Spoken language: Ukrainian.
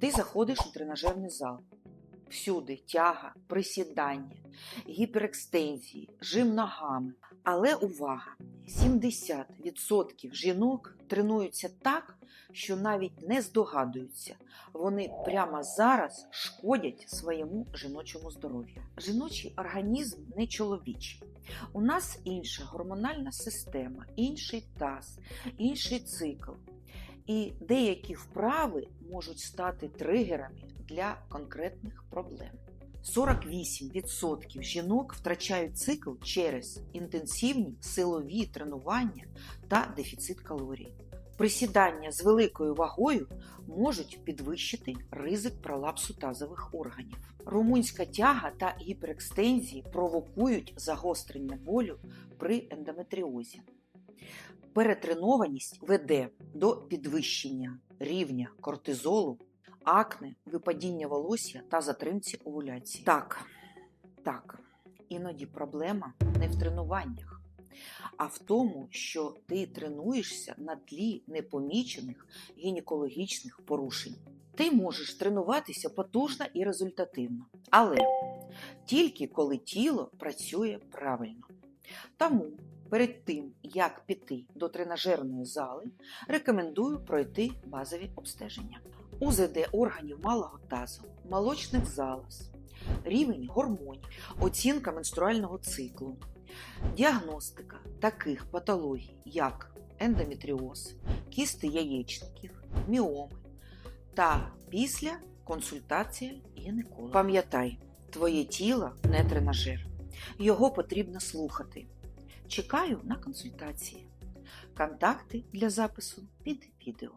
Ти заходиш у тренажерний зал. Всюди тяга, присідання, гіперекстензії, жим ногами. Але увага! 70% жінок тренуються так, що навіть не здогадуються. Вони прямо зараз шкодять своєму жіночому здоров'ю. Жіночий організм не чоловічий. У нас інша гормональна система, інший таз, інший цикл. І деякі вправи можуть стати тригерами для конкретних проблем. 48% жінок втрачають цикл через інтенсивні силові тренування та дефіцит калорій. Присідання з великою вагою можуть підвищити ризик пролапсу тазових органів. Румунська тяга та гіперекстензії провокують загострення болю при ендометріозі. Перетренованість веде до підвищення рівня кортизолу, акне, випадіння волосся та затримці овуляції. Так, так, іноді проблема не в тренуваннях, а в тому, що ти тренуєшся на тлі непомічених гінекологічних порушень. Ти можеш тренуватися потужно і результативно, але тільки коли тіло працює правильно. Тому перед тим, як піти до тренажерної зали, рекомендую пройти базові обстеження. УЗД органів малого тазу, молочних залоз, рівень гормонів, оцінка менструального циклу, діагностика таких патологій, як ендометріоз, кісти яєчників, міоми та після консультація гінеколога. Пам'ятай, твоє тіло не тренажер. Його потрібно слухати. Чекаю на консультації. Контакти для запису під відео.